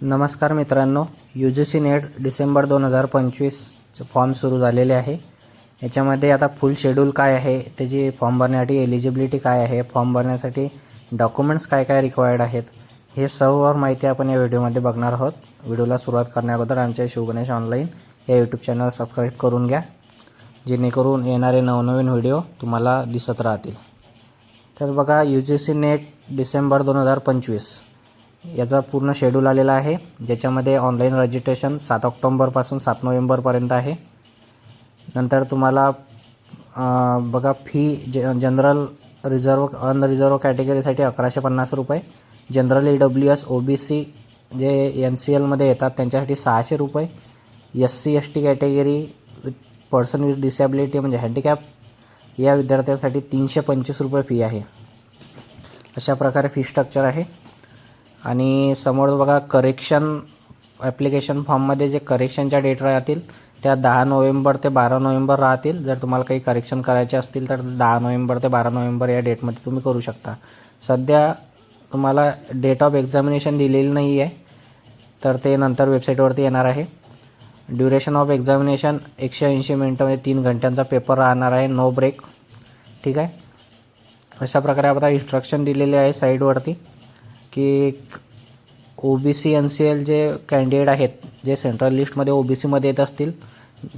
नमस्कार मित्रांनो U G C NET December दोन हजार पंचवीसचं फॉर्म सुरू झालेले आहे. याच्यामध्ये आता फुल शेड्यूल काय आहे त्याची फॉर्म भरण्यासाठी एलिजिबिलिटी काय आहे फॉर्म भरण्यासाठी डॉक्युमेंट्स काय काय रिक्वायर्ड आहेत हे सर्व माहिती आपण या व्हिडिओमध्ये बघणार आहोत. व्हिडिओला सुरुवात करण्याअगोदर आमच्या शिवगणेश ऑनलाईन या यूट्यूब चॅनल सबस्क्राईब करून घ्या जेणेकरून येणारे नवनवीन व्हिडिओ तुम्हाला दिसत राहतील. तर बघा U G C NET December दोन हजार पंचवीस याचा पूर्ण शेड्यूल आलेला आहे. ज्याच्यामध्ये ऑनलाईन रजिस्ट्रेशन सात ऑक्टोंबरपासून सात नोव्हेंबरपर्यंत आहे. नंतर तुम्हाला बघा फी ज जनरल रिझर्व अनरिझर्व कॅटेगरीसाठी अकराशे पन्नास रुपये. General E W S O B C जे एन सी एलमध्ये येतात त्यांच्यासाठी सहाशे रुपये. S C S T category person with disability म्हणजे हँडिकॅप या विद्यार्थ्यांसाठी तीनशे पंचवीस रुपये फी आहे. अशा प्रकारे फी स्ट्रक्चर आहे. आणि समोर बघा करेक्शन ॲप्लिकेशन फॉर्ममध्ये जे करेक्शनच्या डेट राहतील त्या दहा नोव्हेंबर ते बारा नोव्हेंबर राहतील. जर तुम्हाला काही करेक्शन करायचे असतील तर दहा नोव्हेंबर ते बारा नोव्हेंबर या डेटमध्ये तुम्ही करू शकता. सध्या तुम्हाला डेट ऑफ एक्झामिनेशन दिलेली नाही आहे तर ते नंतर वेबसाईटवरती येणार आहे. ड्युरेशन ऑफ एक्झामिनेशन एकशे ऐंशी मिनटं म्हणजे तीन घंट्यांचा पेपर राहणार आहे. नो ब्रेक ठीक आहे? अशा प्रकारे आपल्याला इन्स्ट्रक्शन दिलेले आहे साईडवरती की O B C N C L जे कॅन्डिडेट आहेत जे सेंट्रल लिस्टमध्ये ओ बी सीमध्ये येत असतील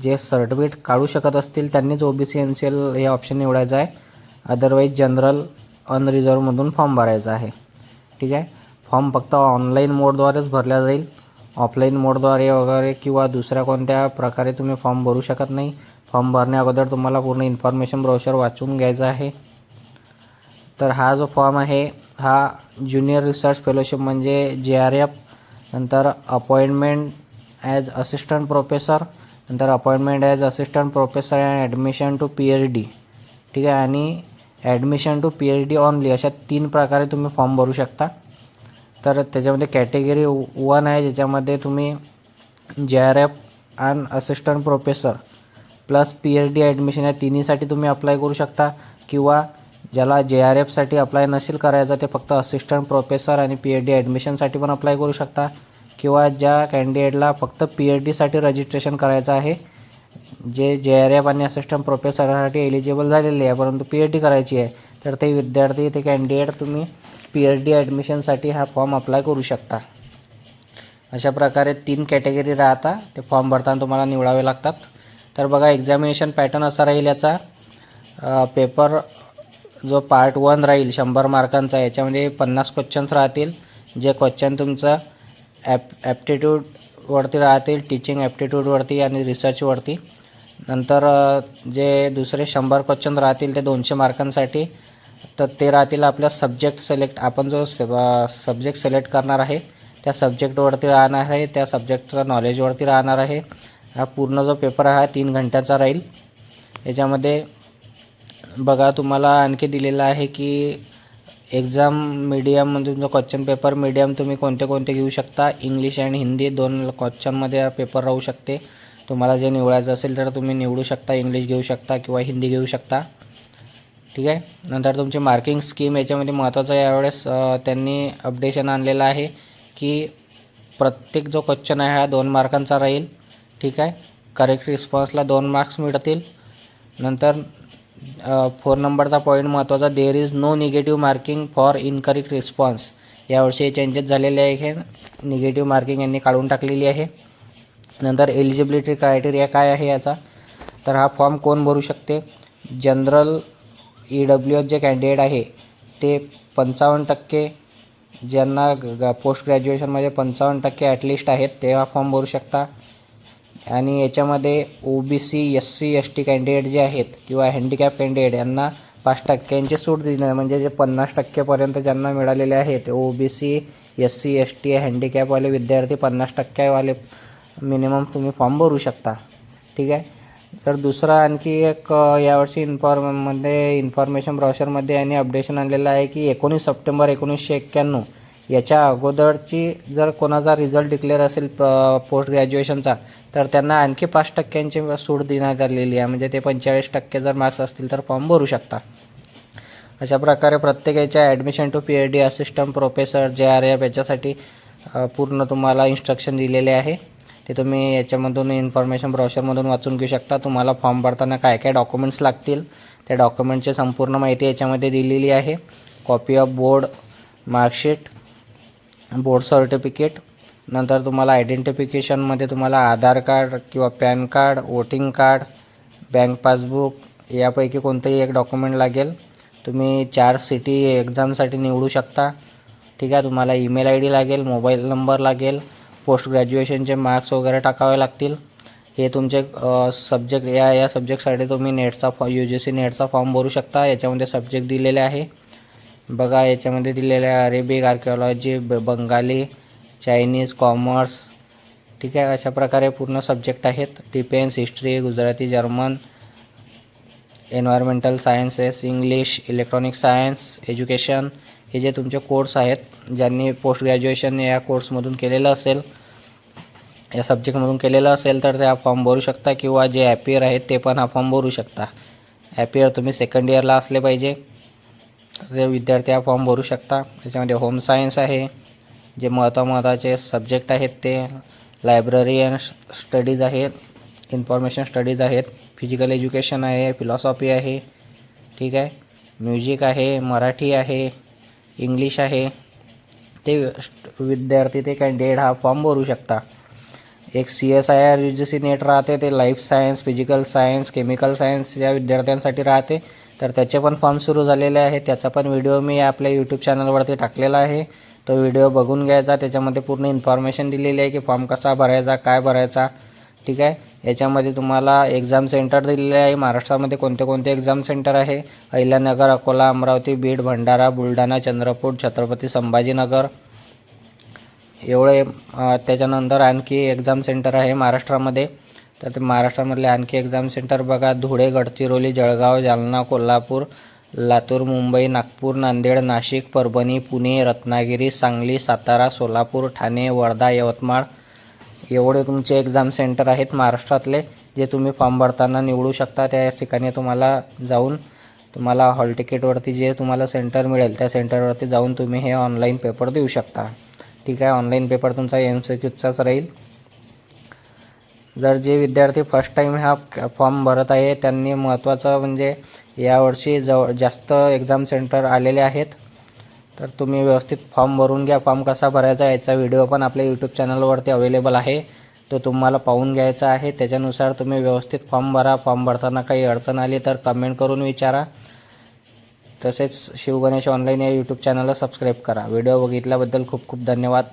जे सर्टिफिकेट काढू शकत असतील त्यांनीच O B C N C L हे ऑप्शन निवडायचं आहे. अदरवाईज जनरल अनरिझर्वमधून फॉर्म भरायचा आहे. ठीक आहे? फॉर्म फक्त ऑनलाईन मोडद्वारेच भरला जाईल. ऑफलाईन मोडद्वारे वगैरे किंवा दुसऱ्या कोणत्या प्रकारे तुम्ही फॉर्म भरू शकत नाही. फॉर्म भरण्या अगोदर तुम्हाला पूर्ण इन्फॉर्मेशन ब्रोशर वाचून घ्यायचं आहे. तर हा जो फॉर्म आहे हा ज्युनियर रिसर्च फेलोशिप म्हणजे जे आर एफ नंतर अपॉइंटमेंट ॲज असिस्टंट प्रोफेसर नंतर appointment as assistant professor and admission to P H D ठीक आहे? आणि admission to P H D only अशा तीन प्रकारे तुम्ही फॉर्म भरू शकता. तर त्याच्यामध्ये कॅटेगरी वन आहे ज्याच्यामध्ये तुम्ही J R F and assistant professor plus P H D admission या तिन्हीसाठी तुम्ही अप्लाय करू शकता. किंवा ज्याला जे आर एफसाठी अप्लाय नसेल करायचं ते फक्त असिस्टंट प्रोफेसर आणि पी एच डी ॲडमिशनसाठी पण अप्लाय करू शकता. किंवा ज्या कॅन्डिडेटला फक्त पी एच डीसाठी रजिस्ट्रेशन करायचं आहे जे जे आर एफ आणि असिस्टंट प्रोफेसरसाठी एलिजिबल झालेले आहे परंतु पी एच डी करायची आहे तर ते विद्यार्थी ते कॅन्डिडेट तुम्ही पी एच डी ॲडमिशनसाठी हा फॉर्म अप्लाय करू शकता. अशा प्रकारे तीन कॅटेगरी राहता ते फॉर्म भरताना तुम्हाला निवडावे लागतात. तर बघा एक्झामिनेशन पॅटर्न असा राहील याचा. पेपर जो पार्ट वन राहील शंभर मार्कांचा याच्यामध्ये पन्नास क्वेश्चन्स राहतील. जे क्वेश्चन तुमचं ॲप ॲप्टिट्यूडवरती राहतील टीचिंग ॲप्टिट्यूडवरती आणि रिसर्चवरती नंतर जे दुसरे शंभर क्वेश्चन राहतील ते दोनशे मार्कांसाठी. तर ते राहतील आपल्या सब्जेक्ट सिलेक्ट आपण जो सब्जेक्ट सिलेक्ट करणार आहे त्या सब्जेक्टवरती राहणार आहे त्या सब्जेक्टचा नॉलेजवरती राहणार आहे. हा पूर्ण जो पेपर आहे हा तीन घंट्याचा राहील. याच्यामध्ये बघा तुम्हाला आणखी दिलेलं आहे की एक्झाम मीडियममध्ये तुमचा क्वेश्चन पेपर मीडियम तुम्ही कोणते कोणते घेऊ शकता? इंग्लिश अँड हिंदी दोन क्वेश्चनमध्ये पेपर राहू शकते. तुम्हाला जे निवडायचं असेल तर तुम्ही निवडू शकता इंग्लिश घेऊ शकता किंवा हिंदी घेऊ शकता. ठीक आहे? नंतर तुमची मार्किंग स्कीम याच्यामध्ये महत्त्वाचं यावेळेस त्यांनी अपडेशन आणलेलं आहे की प्रत्येक जो क्वेश्चन आहे हा दोन मार्कांचा राहील. ठीक आहे? करेक्ट रिस्पॉन्सला दोन मार्क्स मिळतील. नंतर फोर नंबरचा पॉईंट महत्त्वाचा there is no negative marking for incorrect response यावर्षी हे चेंजेस झालेले आहे निगेटिव्ह मार्किंग यांनी काढून टाकलेली आहे. नंतर एलिजिबिलिटी क्रायटेरिया काय आहे याचा? तर हा फॉर्म कोण भरू शकते? जनरल ई डब्ल्यू एच जे कॅन्डिडेट आहे ते पंचावन्न टक्के. ज्यांना ग पोस्ट ग्रॅज्युएशनमध्ये पंचावन्न टक्के ॲटलिस्ट आहेत ते हा फॉर्म भरू शकता. आणि याच्यामध्ये O B C S C S T candidate जे आहेत किंवा हँडिकॅप कॅन्डिडेट यांना पाच टक्क्यांची सूट दिली म्हणजे जे पन्नास टक्केपर्यंत ज्यांना मिळालेले आहेत O B C S C S T हँडिकॅपवाले विद्यार्थी पन्नास टक्केवाले मिनिमम तुम्ही फॉर्म भरू शकता. ठीक आहे? तर दुसरा आणखी एक यावर्षी इन्फॉर्ममध्ये इन्फॉर्मेशन ब्रॉशरमध्ये यांनी अपडेशन आणलेलं आहे की एकोणीस सप्टेंबर एकोणीसशे एक्क्याण्णव याच्या अगोदरची जर कोणाचा रिझल्ट डिक्लेअर असेल पोस्ट ग्रॅज्युएशनचा तर त्यांना आणखी पाच टक्क्यांची सूट देण्यात आलेली आहे. म्हणजे ते पंचेचाळीस टक्के जर मार्क्स असतील तर फॉर्म भरू शकता. अशा प्रकारे प्रत्येक याच्या admission to P H D assistant professor J R F याच्यासाठी पूर्ण तुम्हाला इन्स्ट्रक्शन दिलेले आहे. ते तुम्ही याच्यामधून इन्फॉर्मेशन ब्रॉशरमधून वाचून घेऊ शकता. तुम्हाला फॉर्म भरताना काय काय डॉक्युमेंट्स लागतील त्या डॉक्युमेंटची संपूर्ण माहिती याच्यामध्ये दिलेली आहे. Copy of board marksheet board certificate. नंतर तुम्हाला आयडेंटिफिकेशनमध्ये तुम्हाला आधार कार्ड किंवा PAN card voting card bank passbook यापैकी कोणतंही एक डॉक्युमेंट लागेल. तुम्ही चार सिटी एक्झामसाठी निवडू शकता. ठीक आहे तुम्हाला ईमेल आय डी लागेल मोबाईल नंबर लागेल पोस्ट ग्रॅज्युएशनचे मार्क्स वगैरे टाकावे लागतील. हे तुमचे सब्जेक्ट या या सब्जेक्टसाठी तुम्ही नेटचा फॉ यू जी सी नेटचा फॉर्म भरू शकता. याच्यामध्ये सब्जेक्ट दिलेले आहे. बघा याच्यामध्ये दिलेलं आहे अरेबिक आर्किओलॉजी ब बंगाली चायनीज कॉमर्स ठीक आहे अशा प्रकारे पूर्ण सब्जेक्ट आहेत. Defence history Gujarati German environmental sciences English electronic science education हे जे तुमचे कोर्स आहेत ज्यांनी पोस्ट ग्रॅज्युएशन या कोर्समधून केलेलं असेल या सब्जेक्टमधून केलेलं असेल तर ते हा फॉर्म भरू शकता किंवा जे ॲपियर आहेत ते पण हा फॉर्म भरू शकता. ॲपियर तुम्ही सेकंड इयरला असले पाहिजे. तर ते विद्यार्थी हा फॉर्म भरू शकता. त्याच्यामध्ये होम सायन्स आहे. जे महत्त्वा महत्त्वाचे सब्जेक्ट आहेत ते लायब्ररी अँड स्टडीज आहेत. इन्फॉर्मेशन स्टडीज आहेत. फिजिकल एज्युकेशन आहे. फिलॉसॉफी आहे. ठीक आहे. म्युझिक आहे. मराठी आहे. इंग्लिश आहे. ते विद्यार्थी ते कॅन्डिडेट हा फॉर्म भरू शकता. एक C S I R U G C NET राहते. ते life science physical science chemical science या विद्यार्थ्यांसाठी राहते. तर त्याचे पण फॉर्म सुरू झालेले आहे त्याचा पण व्हिडिओ मी आपल्या यूट्यूब चॅनलवरती टाकलेला आहे. तो व्हिडिओ बघून घ्यायचा. त्याच्यामध्ये पूर्ण इन्फॉर्मेशन दिलेली आहे की फॉर्म कसा भरायचा काय भरायचा. ठीक आहे? याच्यामध्ये तुम्हाला एक्झाम सेंटर दिलेले आहे. महाराष्ट्रामध्ये कोणते कोणते एक्झाम सेंटर आहे? अहिल्यानगर अकोला अमरावती बीड भंडारा बुलढाणा चंद्रपूर छत्रपती संभाजीनगर. एवढे त्याच्यानंतर आणखी एक्झाम सेंटर आहे महाराष्ट्रामध्ये. तर महाराष्ट्रामधले आणखी एक्झाम सेंटर बघा. धुळे गडचिरोली जळगाव जालना कोल्हापूर लातूर मुंबई नागपूर नांदेड नाशिक परभणी पुणे रत्नागिरी सांगली सातारा सोलापूर ठाणे वर्धा यवतमाळ. एवढे तुमचे एक्झाम सेंटर आहेत महाराष्ट्रातले जे तुम्ही फॉर्म भरताना निवडू शकता. त्या ठिकाणी तुम्हाला जाऊन तुम्हाला हॉल तिकीटवरती जे तुम्हाला सेंटर मिळेल त्या सेंटरवरती जाऊन तुम्ही हे ऑनलाईन पेपर देऊ शकता. ठीक आहे? ऑनलाईन पेपर तुमचा एम सी क्यूचाच राहील. जर जे विद्यार्थी फर्स्ट टाईम हा फॉर्म भरत आहे त्यांनी महत्त्वाचं म्हणजे यावर्षी जवळ जास्त एक्झाम सेंटर आलेले आहेत. तर तुम्ही व्यवस्थित फॉर्म भरून घ्या. फॉर्म कसा भरायचा याचा व्हिडिओ पण आपल्या यूट्यूब चॅनलवरती अवेलेबल आहे. तो तुम्हाला पाहून घ्यायचा आहे. त्याच्यानुसार तुम्ही व्यवस्थित फॉर्म भरा. फॉर्म भरताना काही अडचण आली तर कमेंट करून विचारा. तसेच शिवगणेश ऑनलाईन या यूट्यूब चॅनलला सबस्क्राईब करा. व्हिडिओ बघितल्याबद्दल खूप खूप धन्यवाद.